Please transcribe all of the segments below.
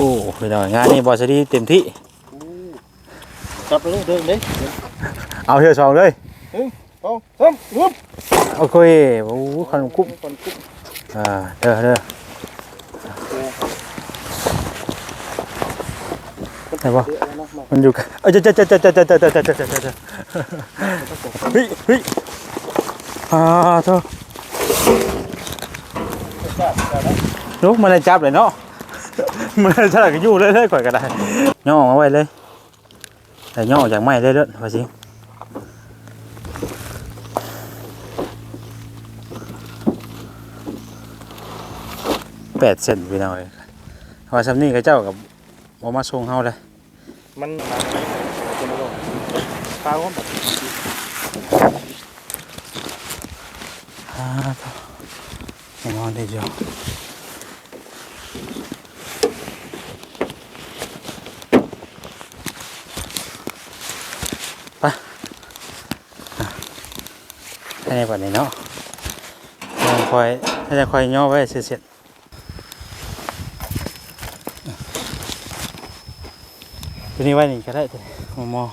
อ้พี่น้องงานนี้บอสดีเต็มที่ จับไปลูกเดินเลยเอาเทือสองเลยเอาซ้ำวุบโอเคโอ้โหขนมกุ๊บคนกุ๊บอ่าเด้อเด้อไหนวะมันอยู่กันเอ้ยเจ้าเจ้าเจ้าเจ้าเจ้าเจ้าเจ้าเจ้าเจ้าเจ้าเจ้าเฮ้ยเฮ้ยอ่าเธอลูกมันเลยจับเลยเนาะ มันเลยฉลาดก็อยู่เลยเลยข่อยก็ได้ย่อมาไว้เลยแต่ย่อจากไม้ได้เด้อว่าสิแปดเซนพี่น้องเอ้ยว่าซัมนี่กับเจ้ากับบ่มาส่งเฮาเลยมันมาไหนเป็นอะไรปลาผมอ่าต่อแน่นอนได้เดียวไปอะ ให้ในวันนี้เนาะยังคอยถ้าจะคอยย่อไว้เสร็จๆตัวนี้ไว้นี่ก็ได้แต่มอมอ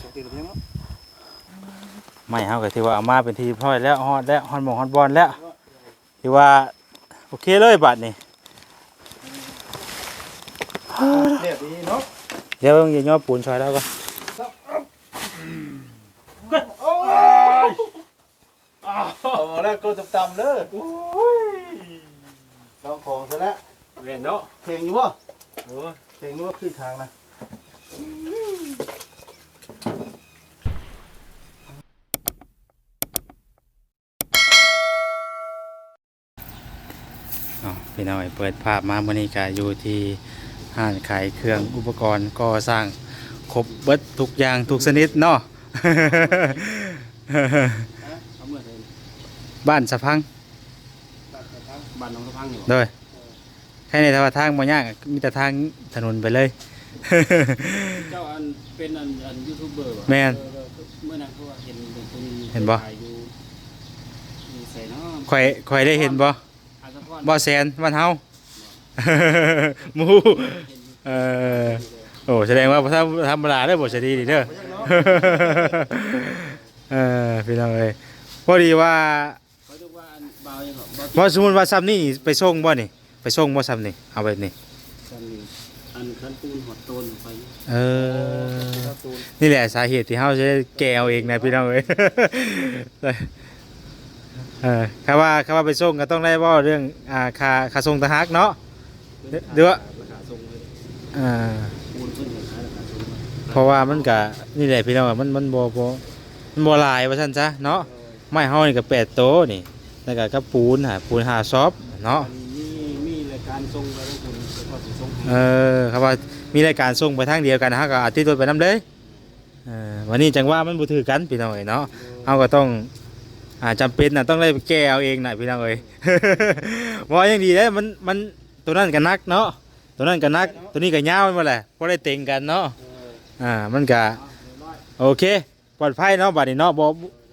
สติหรือยังมั้งไม่เฮาก็ถือว่าเอามาเป็นทีพร้อยแล้วฮอดแล้วฮอดหมองฮอดบอลแล้วถือว่าโอเคเลยบัดนี้เรียบดีเนาะเดี๋ยวต้องยิงย่อปูนซอยแล้วก็โอ้ย เอาแล้วก็ต่ำๆเลยโอ้ยลองของซะแล้วเห็นเนาะเพลงอยู่ป่ะโอ้เพลงนู้นขึ้นทางนะอ๋อพี่น้อยเปิดภาพมามื้อนี้ก็อยู่ที่ห้างขายเครื่องอุปกรณ์ก่อสร้างครบเบิดทุกอย่างทุกชนิดเนาะ เอาเมื่อไหร่ บ้านสะพังบ้านน้องสะพังอยู่โดยแค่ในทางทางบ่ยากมีแต่ทางถนนไปเลย เจ้าอันเป็นอันอันยูทูบเบอร์แม่นเออเออเมื่อนั้นเขาว่าเห็นเป็นคนเห็นบ่ถ่ายอยู่มีใส่เนาะข่อยข่อยได้เห็นบ่อาสะพรบ่แสนบ้านเฮาหมูเออโอ้แสดงว่าถ้าธรรมดาได้บ่สดีดีเด้อเออพี่น้องเอ้ยพอดีว่า เขาเรียกว่าอัน เบาอย่างเหรอเบาพอสมมุติว่าซ้ำนี่ไปส่งบ่นี่ไปส่งบ่ซ้ำนี่เอาไปนี่จังนี่อันคันปูนหอดโตนไปเออนี่แหละสาเหตุที่เฮาจะได้แกเอาเองนะพี่น้องเอ้ยเออคำว่าคำว่าไปส่งก็ต้องได้เว่าเรื่องอ่าค่าค่าส่งต่างหากเนาะเดี๋ยวราคาส่งเลยอ่าปูนเพิ่นเห็นขายราคาส่งเพราะว่ามันก็นี่แหละพี่น้องมันมันบ่บ่มันบ่หลายว่าซั่นซะเนาะไม้เฮานี่ก็แปดโตนี่ แล้วก็กับปูนหาปูนหาซอบเนาะอันนี้มีรายการส่งไปแล้วคุณแล้วก็สิส่งให้เออครับว่ามีรายการส่งไปทางเดียวกันนะฮะก็อาทิตย์ตัวไปนํเลยเออวันนี้จังว่ามันบ่ถือกันพี่น้องเอ้ยเนาะเฮาก็ต้องอ่าจำเป็นน่ะต้องได้ไปแก้เอาเองน่ะพี่น้องเอ้ยว่ายังดีเด้มันมันตัวนั้นก็นักเนาะตัวนั้นก็นักตัวนี้ก็ยาวไปหมดแหละบ่ได้เต็งกันเนาะอ่ามันก็โอเคปลอดภัยเนาะบัดนี้เนาะบ่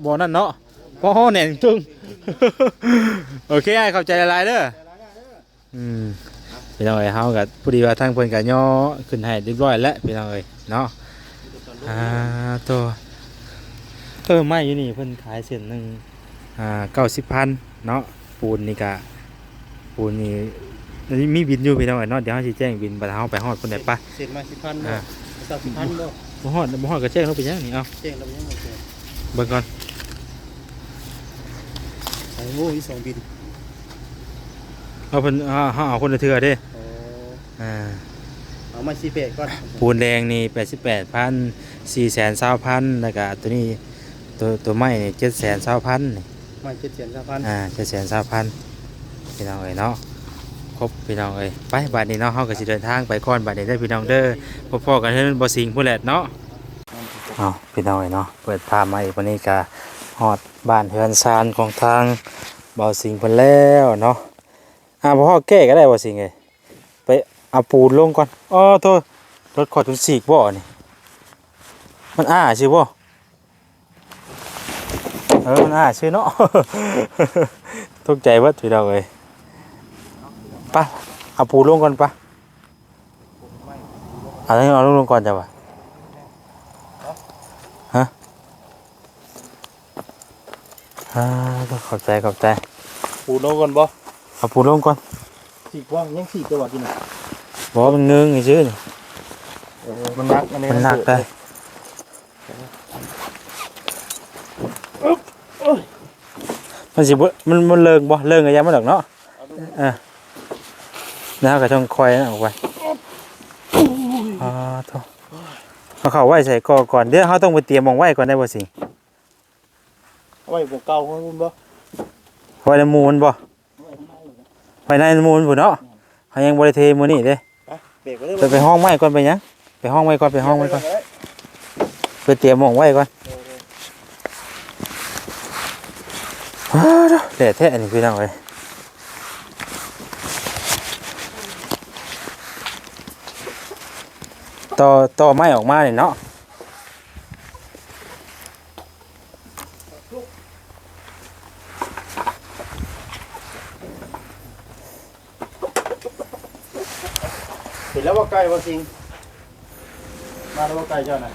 บ่นั่นเนาะ บ่ฮ้อแหน่งตึงโอเคอ้ายเข้าใจหลายๆเด้ออืมพี่น้องเอ้ยเฮาก็พอดีว่าทางเพิ่นก็ย่อขึ้นให้เรียบร้อยแล้วพี่น้องเอ้ยเนาะอ่าตัวเออไม้อยู่นี่เพิ่นขายเส้นหนึงอ่า90,000เนาะปูนนี่ก็ปูนนี่อันนี้มีบินอยู่พี่น้องเอ้ยเนาะเดี๋ยวเฮาสิแจ้งบินบัดเฮาไปฮอดเพิ่นได้ปะเสร็จมาสิพันบ่อ่าสักสิพันบ่บ่ฮอดบ่ฮอดก็แจ้งลงไปยังนี่เอาเจ๊งแล้วยังบ่เสร็จเบิ่งก่อน โอ้โหอีสองบินเอาเพิ่นเอาเอาเอาคนละเทื่อเด้โอ้อ่า เอามาสิเป็ดก่อนปูนแดงนี่88,000 420,000แล้วก็ตัวนี้ตัวตัวไม้นี่720,000นี่มาเจ็ดเสียนสามพันอ่า720,000พี่น้องเอ้ยเนาะครบพี่น้องเอ้ยไปบัดนี้เนาะเฮาก็สิเดินทางไปก่อนบัดนี้เด้อพี่น้องเด้อพบๆกันเฮ็ดบ่สิงผู้แหละเนาะอ้าวพี่น้องเอ้ยเนาะเปิดภาพมาอีกวันนี้ก็ฮอด บ้านเฮือนซานของทางเบาสิงเพิ่นแล้วเนาะอ่าบ่ฮอดแก้ก็ได้บ่สิงเอ้ยไปเอาปูนลงก่อนอ้อโทษรถขอดจนสีกบ่นี่มันอ้าชื่อบ่เออมันอ้าชื่อเนาะตกใจเบิดพี่น้องเอ้ยไปเอาปูนลงก่อนปะเอาลงเอาลงก่อนจ้ะวะฮะ อ่าต้องขอบใจขอบใจปูโนก่อนบ่เอาปูลงก่อนสีกว้างยังสีจังหวะกินน่ะบอกว่ามันเงื้งไงชื่อนี่เออมันนักอันนี้มันหนักได้มันสิบ่มันมันเลิงบ่เลิงก็ยังไม่ดอกเนาะเออนะก็ต้องคอยนะออกไปอ่าโถ่เอาเข้าไว้ใส่กอก่อนเดี๋ยวเขาต้องไปเตรียมหมองไว้ก่อนได้บ่สิ เอาไว้บ่เก่าของคุณบ่ไว้ในมูลบ่ไว้ในมูลพุ่นเนาะเขายังบ่ได้เทมื้อนี้เด้ไปเบรกไว้เลยไปไปห้องไม้ก่อนไปหยังไปห้องไว้ก่อนไปห้องไว้ก่อนไปเตรียมหมองไว้ก่อนอ้าวเด้อแดดแท้อันนี้พี่น้องเอ้ยต่อต่อไม้ออกมานี่เนาะเห็นแล้ วว่าไก่ว่าสิง มาแล้วว่าไก่เจ้าน่ะ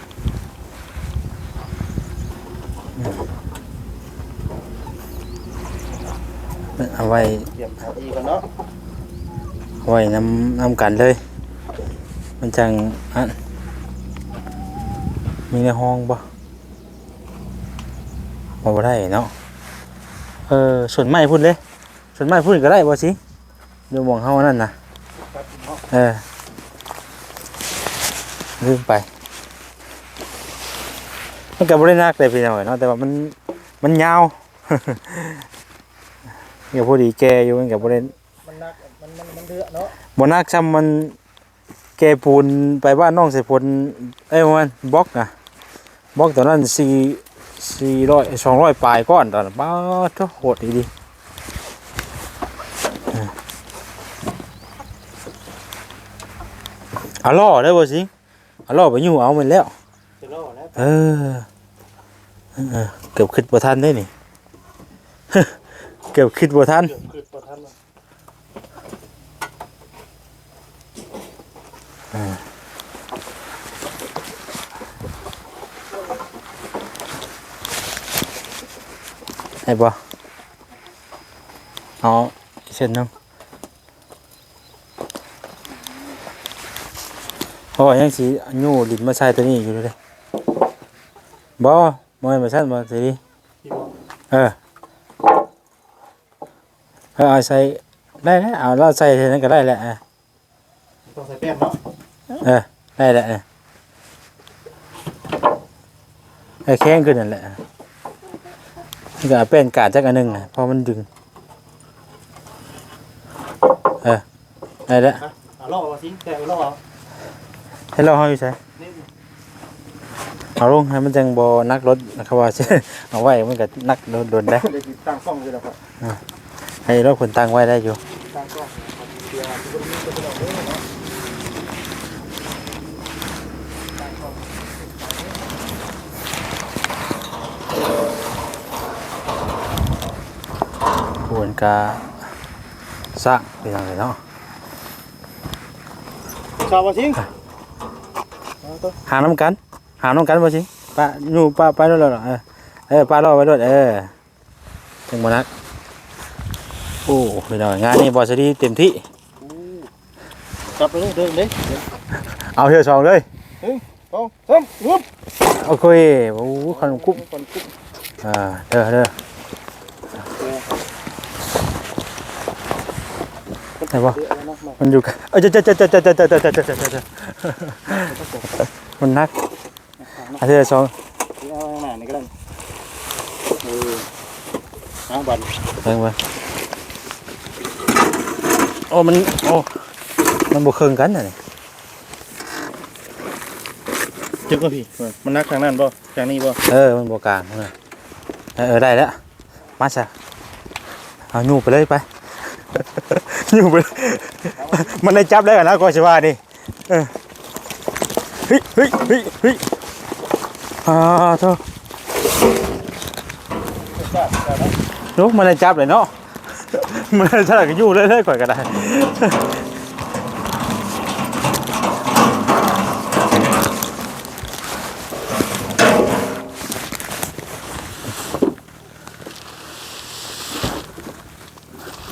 เอาไว้เตรียมเอาอีกก่อนเนาะเอาไว้น้ำน้ำกันเลย มันจังอันมีในห้องบ่บ่บ่ได้เนาะ เออส่วนไม้พุ่นเลย ส่วนไม้พุ่นก็ได้บ่สิเดี๋ยวมองเฮาอันนั่นน่ะครับเนาะเออ ลืมไป มันก็บ่ได้นักแต่พี่น้อยเนาะแต่ว่ามันมันยาวก็พอดีแกอยู่มันก็บ่ได้มันนักมันมันมันเดือดเนาะบ่นักซ้ำมันแกปูนไปบ้านน้องใส่ผลเอ้ยมันบล็อกนะบล็อกตอนนั้น4 400 200ปลายก้อนตอนนั้นบ้าโตโหดอีดีเออเอาล่อได้บ่สิ เอาล่อไปอยู่เอามันแล้ว จะรอแล้วเออเออเกือบคิดบ่ทันได้นี่เกือบคิดบ่ทันเกือบคืนบ่ทันแล้วให้บ่เอาอีกเส้นหนึง เพราะว่ายังสิยูดินมาใส่ตัวนี้อยู่เลยบ่บ่ให้มาใส่มาสิพี่บ่เออเออเอาใส่ได้แล้วเอาเราใส่เท่านั้นก็ได้แหละเออต้องใส่แป้งเนาะเออได้แหละเออไอ้แข้งขึ้นนั่นแหละนี่ก็เอาเป็นกาดจักอันหนึงนะเพอมันดึงเออได้แล้วฮะเอาล่อว่าสิงแต่เอาล่อเอา ให้เราเอาอยู่ใส่นี่เอาลงให้มันจังบ่นักรถนะครับว่าเอาไว้มันก็นักโดนๆได้เดี๋ยวสิตั้งกล้องเลยแล้วครับให้เราคนตั้งไว้ได้อยู่ตั้งกล้องครับเดี๋ยวสิบ่มีตัวเด้อเนาะควรกาสร้างเป็นอย่างไรเนาะชาวว่าสิงเอาตัว หาน้ำกัน หาน้ำกันบ่สิป้าอยู่ป้าไปด้วยเหรอเออเออป้ารอไว้ด้วยเออจังบ่นักโอ้พี่น้องงานนี้บอสดีเต็มที่จับไปเลยเดินเด้เอาเทื่อสองเลยเอาเริ่มวุบโอเคโอ้ขนมกุ้มก่อนกุ๊บอ่าเด้อเด้อไหนวะเดี๋ยวเอานะมามันอยู่เอ้ยเจ้าเจ้าเจ้าเจ้าเจ้าเจ้าเจ้าเจ้าเจ้าเจ้าเจ้ามันนักเอาเทื่อสองเอาหน้านี่ก็ได้เออเอาบัตรเบิ่งเบิ่งโอ้มันโอ้มันบ่เครื่องกันน่ะนี่เจ็บก็พี่เออมันนักทางนั้นบ่ทางนี้บ่เออมันบกลางเออเออเออได้แล้วมาซะเอาหนูไปเลยไป อยู่ไปมันได้จับได้กันนะก็ชิว่านี่เฮ้ยเฮ้ยเฮ้ยเฮ้ยอ่าโธ่ลูกมันได้จับเลยเนาะมันได้จับก็อยู่เรื่อยก่อนก็ได้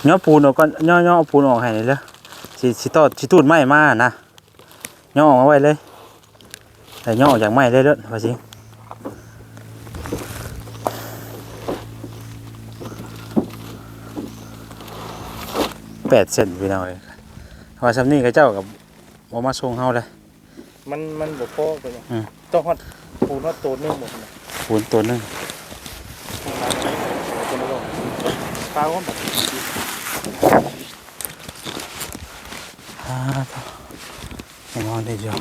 ย่อปูนออกก่อนย่อย่อเอาปูนออกให้เลยเด้อสิสิตอดสิตูดไม้มานะย่อออกมาไว้เลย แต่ย่อออกจากไม้เลยเด้อว่าสิแปดเซนพี่น้องเอ้ยว่าซำนี้ก็เจ้ากับบ่มาส่งเฮาเลยมันมันบ่พอไปเนี่ยอืมต้องฮอดปูนฮอดโตนนึงหมดนะปูนตัวหนึงคนละโลปลาว่าแบบ อ่าต่อให้นอนได้เดียว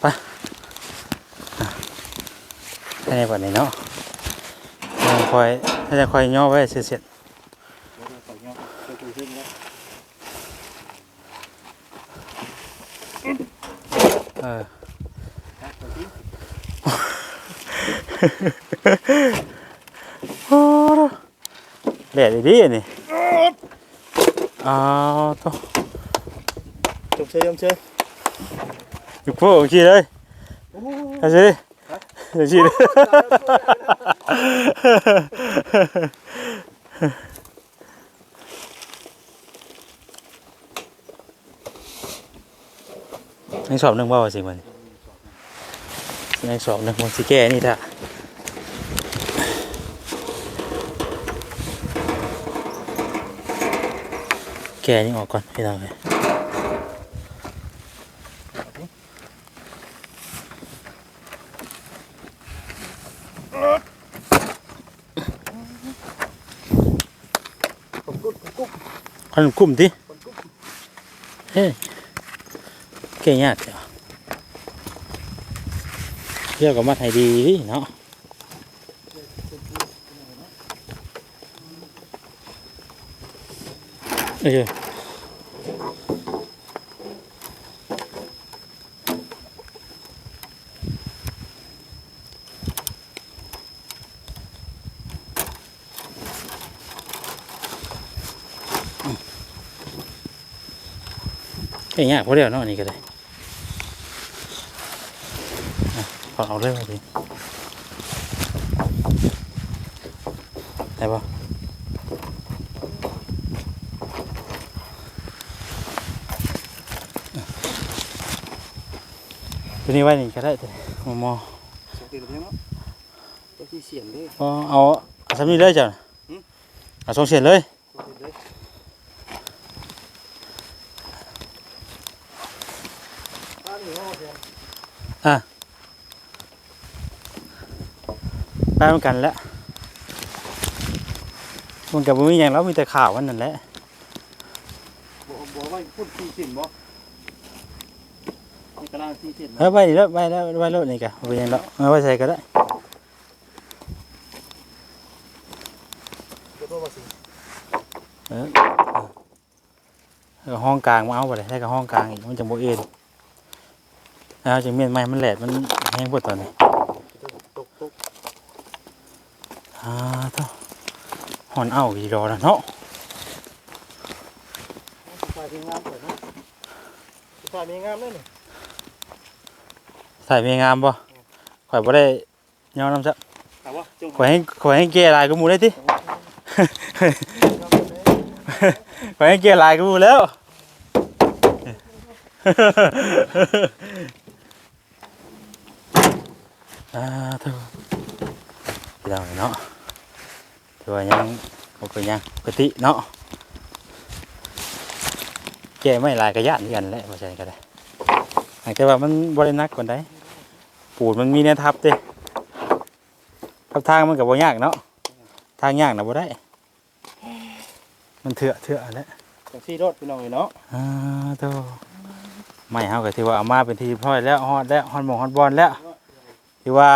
ไปอะแค่ แดดดีๆนี่อ้าวตัวจบเชยจบเชยอยู่พวกโอเคเลยเอาสิเอาสิยังสอบหนึ่งบ่าวสิมันยังสอบหนึ่งมันสิแก้นี่ท่า แกนี่ออกก่อนพี่น้องเลยขนกุ้มดิเฮ้ยเก่งยากเดี๋ยวเรียกกับมัดให้ดีเนาะ เอ้ยเก่งยากพอเดียวเนาะอันนี่ก็ได้อะขอเอาเลยมาสิได้ปะ ตัวนี้ไว้นี่ก็ได้แต่มอมอสติหรือเปล่าตัวที่เสียนเลยเอาเอาเอาสำนี้เลยจ้ะหืมเอาสองเสียนเลยตัวที่เลยปลาหนีห้องเสียนไปเหมือนกันแหล้วมันกับมีอย่างแล้วมีแต่ข่าววันนั่นแหละบอกบอกว่าพูดที่สินบ่ใน กระดานที่สินเออไปนี่แล้วไปแล้วไปแล้วนี่กะเอาไปยังแล้วเอาไว้ใส่ก็ได้ก็ตัวว่าสิแล้วก็ห้องกลางมาเอาไปเลยได้กับห้องกลางอีกมันจะโบเอ็นแล้วจะเมียนไม้มันแหลดมันแห้งปวดตอนนี้ตกตกอ่าเท่าหอนเอาอีรอแล้วเนาะปลาที่งามเปิดนะปลามีงามเลยนี่ใส่เมียงามป่ะข่อยบ่ได้ย้อนน้ำซักถามว่าจงข่อยให้ข่อยให้แก่ลายก็มูได้ติข่อยให้แก่ลายก็มูแล้วอ่าเท่าพี่น้องเนาะถือว่ายังบ่เป็นหยังปกติเนาะแก่ไม่ลายกระยานคือกันแหละว่าใช่ก็ได้แต่ว่ามันบ่ได้หนักกว่าใด ปูนมันมีแนวทับเด้ทับทางมันก็บ่ยากเนาะทางยากน่ะบ่ได้ มันเถื่อเถื่อแหล้วจังซี่รถพี่น้องเนาะอ่าโตไม่เฮาก็ถือว่าเอามาเป็นที่พร้อยแล้วฮอดแล้วฮอดหมองฮอดบอลแล้วถือว่า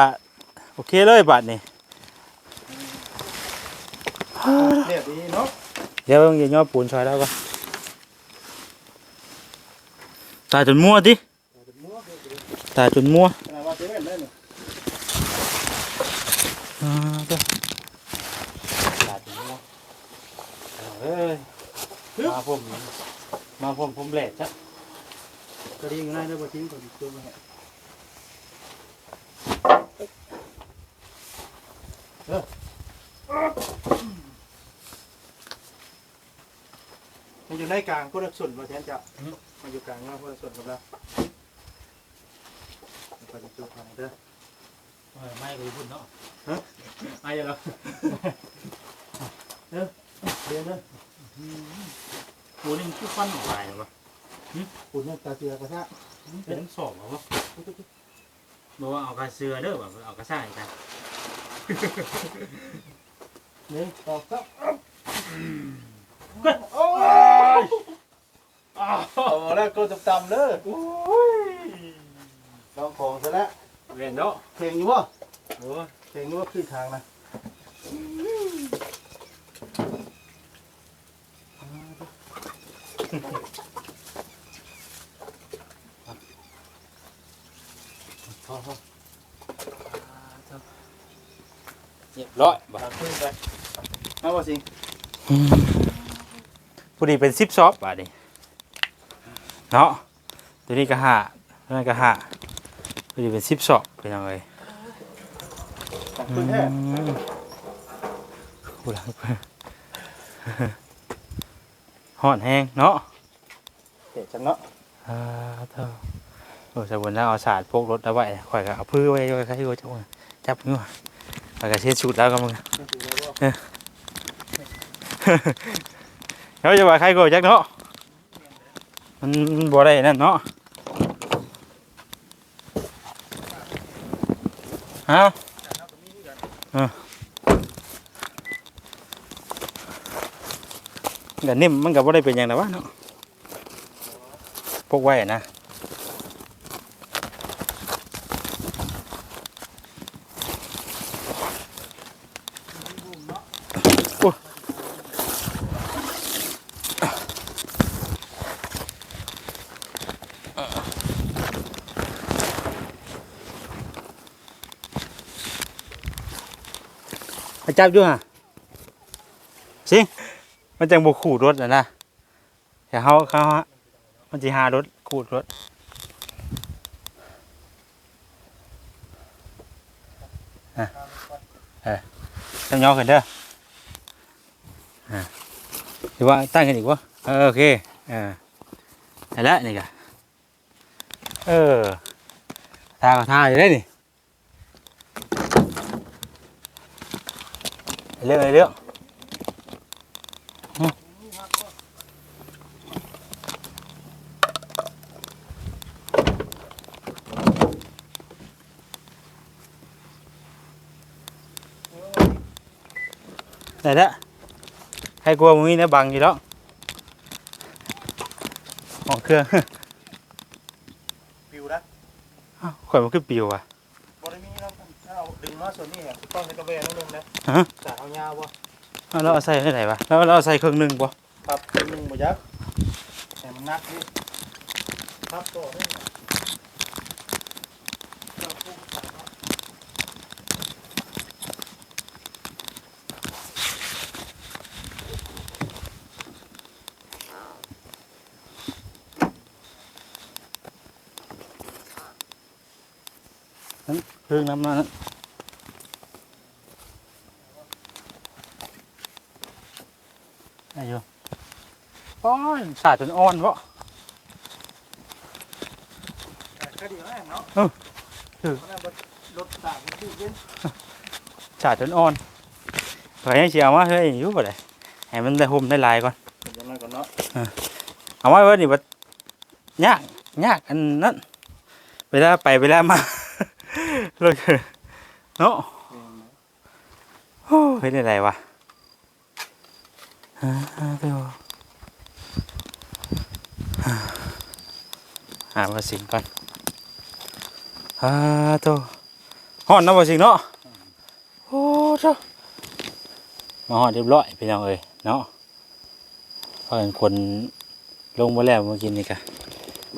โอเคเลยบัดนี้เรียบดีเนาะเดี๋ยวต้องย่อปูนซอยแล้วก่อนตายจนมั่วดิตายจนมั่วขนาดว่า เว่นได้หนึ่งอ่าเด้อนมาผมมาผมผมแหลกจ้ะกระดิ่งง่ายได้บ่ทิ้งตัวดิตัวมาแหะเออมันอยู่ในกลางพุทธส่วนมาแทนจะมันอยู่กลางนะพุทธส่วนกับเรา ไปจะจุดทางเด้อไม่ไปพูดเนาะไม่เหรอเด้อเรียนเด้อกูนี่มันคือฟันออกไปหรอวะคุณเนี่ตาเสือกระทะเป็นสองเหรอวะบอกว่าเอากระเสือเด้อแบบเอากระซ่ายกันนี่ตอกซับโอ้ยเอแล้วก็ต่ำๆเด้อ ลองของซะแล้วเรียนเนาะเพลงอยู่วะโอ้เพลงอยู่ว่าขึ้นทางนะพอพอเรียบร้อยบ่ตามขึ้นไปเอาว่าสิงพอดีเป็น10ซอฟบาดนี้เนาะตัวนี้ก็ห้าตัวนั้นก็ห้า พอดีเป็น10ซอฟพี่น้องเอ้ยตามขึ้นแท้กูหลังไปห่อนแห้งเนาะเด็ดจังเนาะอ่าเท่าโอ้สมบูรณ์แล้วเอาสาดพกรถเอาไว้ข่อยก็เอาพื้นไว้ไว้ใครอยู่จับมือจับมือข่อยก็เช็ดชุดแล้วก็มึงไม่ถูกเลยว่าเขาจะว่าใครก็จักเนาะมันมันบ่ได้นั่นเนาะ ฮะเออแต่นิ่มมันกับว่าได้เป็นอย่างไรวะเนาะพกไว้นะ จับอยู่ฮะสิมันจังบขูดรถนะนะแต่เขาเขาฮะมันจะหารถขูดรถอะเออจำยอขึ้นเด้อหรือว่าตั้งกันอีกวะเออโอเคเออได้แล้วนี่กะเออทาก็ทาอยู่ได้นี่ เรื่องอะไรเรื่องอืมได้แล้วให้กลัวมึงมีนะบังอยู่แล้วออกเครื่องปิวนะอ้าวข่อยมันคือปิวอะ บริมีเราเอาดึง มาส่วนนี้ต้องในกระเบนนิดนึงนะฮะจะเอายาวบ่เอาเราเอาใส่ได้ไหนวะแล้วเราเอาใส่เครื่องหนึ่งปะครับเป็นหนึ่งบ่ยักแต่มันนักดิครับตัวนี่เครื่องน้ำมันนั้นได้อยู่ป้ อนสาดจนอ่อนวะก็ดีแล้วเนาะเออเออรถตากมันที่เย็นสาดจนอ่อนเผื่อยังเชียวมาเฮ้ยอยู่บ่ได้ให้มันได้ห่มได้ลายก่อนเดี๋ยวมันก่อนเนาะเอาไว้ไว้นี่บัดยากยากอันนั้นเวลาไปเวลามาเลยเนาะโอ้เฮ็ดได้ไรวะอ่าเดี๋ยวอ่า หามาสิงก่อนอ่าตัวห่อนนะมาสิงเนาะโอ้เจ้ามาห่อนเรียบร้อยพี่น้องเอ้ยเนาะเพราะเป็นคนลงมาแล้วมื่อกี้นี่กะ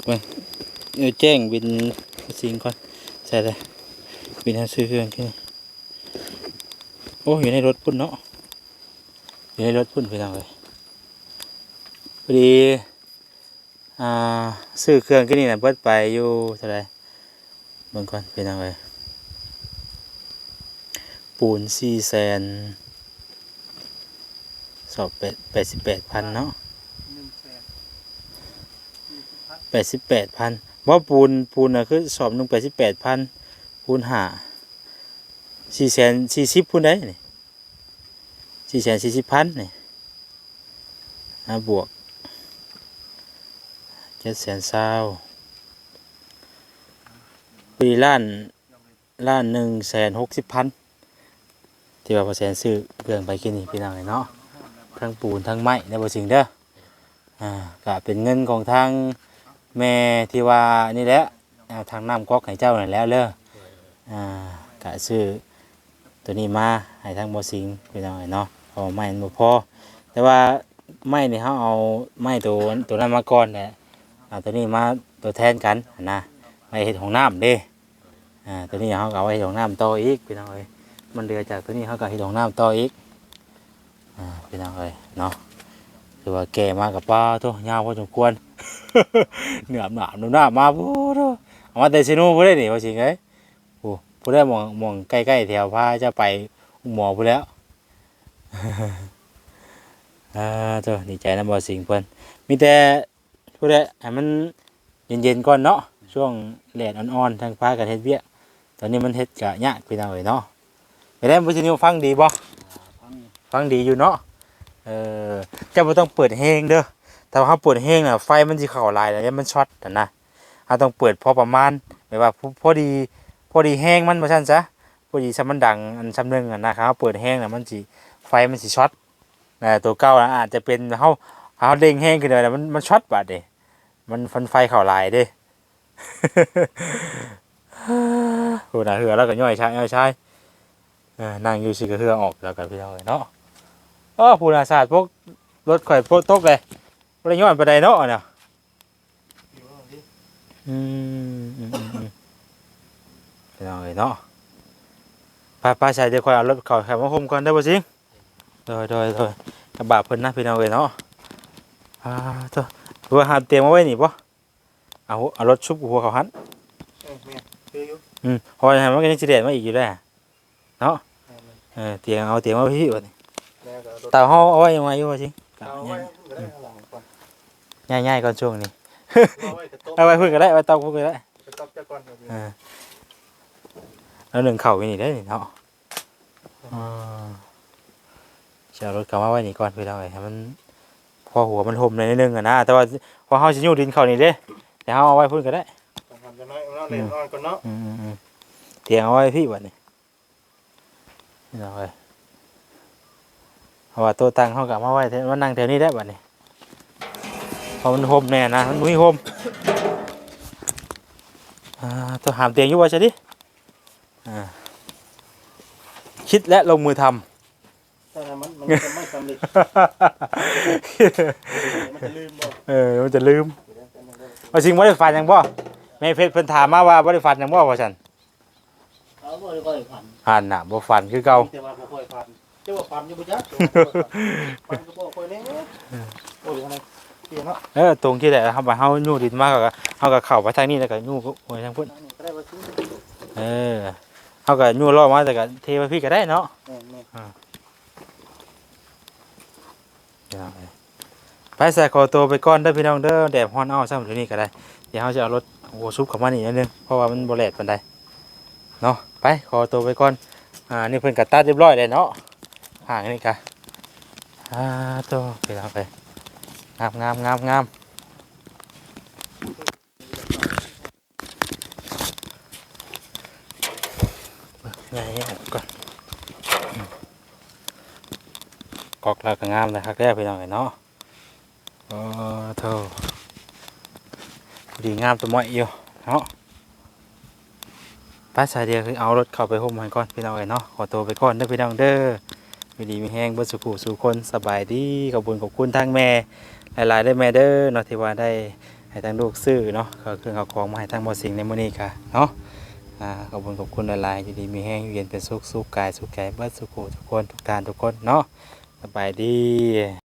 เบิ่งเออแจ้งบินสิงก่อนใช่เลยบินหาซื้อเครื่องที่นี่โอ้อยู่ในรถพุ่นเนาะอยู่ในรถพุ่นไปทางเลยพอดี อ่าซื้อเครื่องที่นี่นะเปิดไปอยู่เท่าไหรเบิ่งก่อนไปทางเลยปูนสี่แสนสอบแปดแปดสิบแปดพันเนาะหนึ่งแสนยี่สิบพันแปดสิบแปดพันว่าปูนปูนน่ะคือสอบหนึ่งแปดสิบแปดพันปูนหาสี่แสนสี่สิบพูนได้นี่สี่แสนสี่สิบพันนี่อ่าบวกเจ็ดแสนเศร้าปีล้านล้านหนึ่งแสนหกสิบพันที่ว่าเปอร์เซ็นซื้อเครื่องไปกินนี่พี่น้องเนาะทั้งปูนทั้งไม้ในบ่สิ่งเด้ออ่าก็เป็นเงินของทางแม่ที่ว่านี่แหละอ่าทางน้ำก๊อกให้เจ้าหนั่นแล้วเด้ออ่ากะซื้อตัวนี้มาให้ทางบ่สิงพี่น้องเนาะเพอไม้มันบ่พอแต่ว่าไม้นี่เฮาเอาไม้ตัวตัวนั้นมาก่อนแหละ เอาตัวนี้มาตัวแทนกันนะไว้เฮ็ดของน้ำเด้อ่าตัวนี้เฮาก็เอาไว้เฮ็ดของน้ำต่ออีกพี่น้องเอ้ยมันเหลือจากตัวนี้เฮาก็เฮ็ดของน้ำต่ออีกอ่าพี่น้องเอ้ยเนาะคือว่าแก่มากับป้าตัวยาวพอสมควรเหนือหนามหน้ามาพูดเอามาแต่ซิโนูพูดได้หนี่ว่าสิไงโอ้พูดได้มองมองใกล้ๆแถวพาจะไปหมอพูดแล้วอ่าเจ้าดีใจนะบอสิงเพิ่นมีแต่ พูดได้ให้มันเย็นๆก่อนเนาะช่วงแดดอ่อนๆทางพากันเฮ็ดเวียกตอนนี้มันเฮ็ดกะยากพี่น้องเอ้ยเนาะไปได้บ่สินิวฟังดีบ่ฟังฟังดีอยู่เนาะเออเจ้าบ่ต้องเปิดเพลงเด้อแต่ว่าเขาเปิดแห้งน่ะไฟมันสิเข้าหลายแล้วเนี่ยมันช็อตน่ะนะเราต้องเปิดพอประมาณแบบว่าพอพอดีพอดีแห้งมันบ่ซั่นซะพอดีซะมันดังอันซำนึงอะนะครับเปิดแห้งน่ะมันสิไฟมันสิช็อตนะตัวเก่าน่ะอาจจะเป็นเฮาเฮาเด้งแห้งขึ้นเลยนะมันมันช็อตบาดเด้ มันฟันไฟเข้าลายเด้โหน่ะเหือแล้วก็ย่อยชายย่อยชายนั่งอยู่สิก็เหือออกแล้วก็พี่น้องเอ้ยเนาะอ้อผู้น่ะศาสตร์พวกรถข่อยพวกตกเลยบ่ได้ย้อนไปใดเนาะเนี่ยอืมอืมอืมอืมไปเอาเลยเนาะไปไปใส่เดี๋ยวค่อยเอารถเข้าแคมมาโฮมก่อนได้อบ่สิงโดยโดยโดยกระบะเพิ่นนะพี่น้องเอ้ยเนาะอ่าเจ้าหัวหามเตรียมเอาไว้นี่บ่เอาเอารถชุบหัวเขาหันเออแม่คืออยู่อืมเพราะว่าให้มันก็ยังสิเด็ดมาอีกอยู่ได้อแม่เออเตียงเอาเตียงมาพี่บัดนี้แม่ก็รถเตาเฮาเอาไว้ยังไงอยู่บ่สิงเอาไว้ก็ได้ข้างหลังก่อนง่ายๆก่อนช่วงนี้ เอาไว้กระต๊อบเอาไว้เพิ่นก็ได้ไว้เตาเพิ่นก็ได้กระต๊อบจะก่อนเดี๋ยวนี้ อ่าแล้วหนึ่งเข่าไปนี่ได้นี่เนาะอ่าจะเอารถกลับมาไว้นี่ก่อนไปเราไอ้ให้มัน พอหัวมันห่มในอยนิดนึงอะนะแต่ว่าพอเฮาสิยูดินเข้านี่เด้แต่เฮาเอาไว้พุ่นก็ได้ต้องทำจะน้อยเอาเล่นนอนก่อนเนาะอืมอืมเตียงเอาไว้พี่บัดนี้นี่เอาไว้เพราะว่าตัวตังเฮากลับมาไว้แถวมานั่งแถวนี้ได้บัดนี้เพอมันห่มแน่นะมันบ่มีห่มอ่าตัวหามเตียงอยู่ว่าซะดิอ่าคิดและลงมือทำ ถ้ามันมันจะไม่สำเร็จมันจะลืมบ่เออมันจะลืมว่าสิ่งบ่ได้ฝันหยังบ่แม่เพชรเพิ่นถามมาว่าบ่ได้ฝันหยังบ่ว่าซั่นเอาบ่ได้ค่อยผ่านอ่านน่ะบ่ฝันคือเก่า แต่ว่าบ่ค่อยฟันเจ้าว่าฟันอยู่บ่จ๊ะฟันก็บ่ค่อยแน่โอ้ยอะไรเปลี่ยนเนาะเออตรงที่แหละครับว่าเฮายู่ดินมาก็เฮาก็เข้าไปทางนี้แล้วก็ยู่ก็โอ้ยทางพุ่นนี่ก็ได้ว่าซื้อเออเฮาก็ยู่รอบมาแต่ก็เทไปพี่ก็ได้เนาะ แม่แม่ ไปใส่คอตัวไปก่อนเด้พี่น้องเด้อแดดฮ้อนเอาซ้ำเดี๋ยวนี้ก็ได้ เดี๋ยวเฮาจะเอารถโอ้ซุปเข้ามานี่นิดนึงเพราะว่ามันบ่แลดปานใดเนาะไปขอตัวไปก่อนอ่านี่เพิ่นก็ตัดเรียบร้อยแล้วเนาะห่างนี่ก็อ่าตัวไปแล้วไปงามงามงามงามไงก่อนอืมก อกแล้วก็งามเลยครับแรกพี่น้องเอ้ยเนาะโอ้โธ่ดีงามตัวม้อยอยู่เนาะป้าสายเดียวคือเอารถเข้าไปห่มให้ก่อนพี่น้องเอ้ยเนาะขอตัวไปก่อนเด้อพี่น้องเด้อมีดีมีแห้งเบ่สุขุสู่คนสบายดีขอบคุญขอบคุณทางแม่หลายๆได้แม่เด้อเนาะที่ว่าได้ให้ทางลูกซื้อเนาะเขาเครื่องเขาของมาให้ทางบ่สิงในมื้อนี้ค่ะเนาะขอบคุญขอบคุณหลายๆอยู่ดีมีแห้งเย็นเป็นสุขสุขกายสุขใจเบิดสุขุทุกคนทุกทานทุกคนเนาะ สบายดี